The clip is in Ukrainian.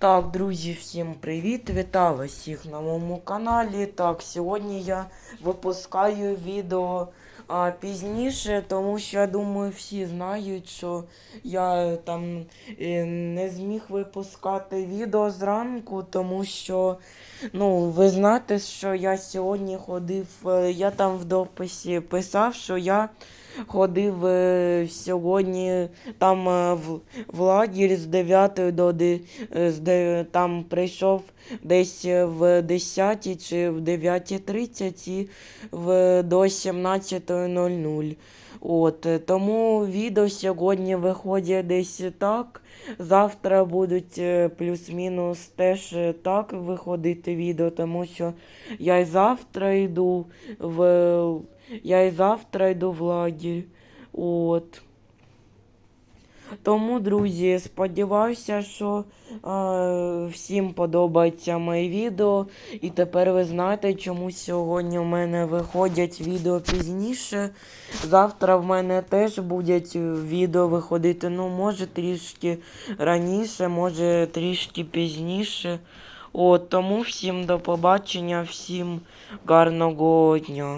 Так, друзі, всім привіт! Вітаю всіх на моєму каналі. Так, сьогодні я випускаю відео а, пізніше, тому що я думаю, всі знають, що я там е, не зміг випускати відео зранку, тому що, ну, ви знаєте, що я сьогодні ходив, е, я там в дописі писав, що я ходив е, сьогодні там в, в лагерь з 9 до з де, там прийшов десь е, в 10 чи в 9.30 і в, до 17.00. От, е, тому відео сьогодні виходить десь так. Завтра будуть е, плюс-мінус теж е, так виходити відео, тому що я й завтра йду в. Я і завтра йду в лагерь. От. Тому, друзі, сподіваюся, що е, всім подобається моє відео. І тепер ви знаєте, чому сьогодні у мене виходять відео пізніше. Завтра в мене теж будуть відео виходити, ну, може трішки раніше, може трішки пізніше. От, тому всім до побачення, всім гарного дня.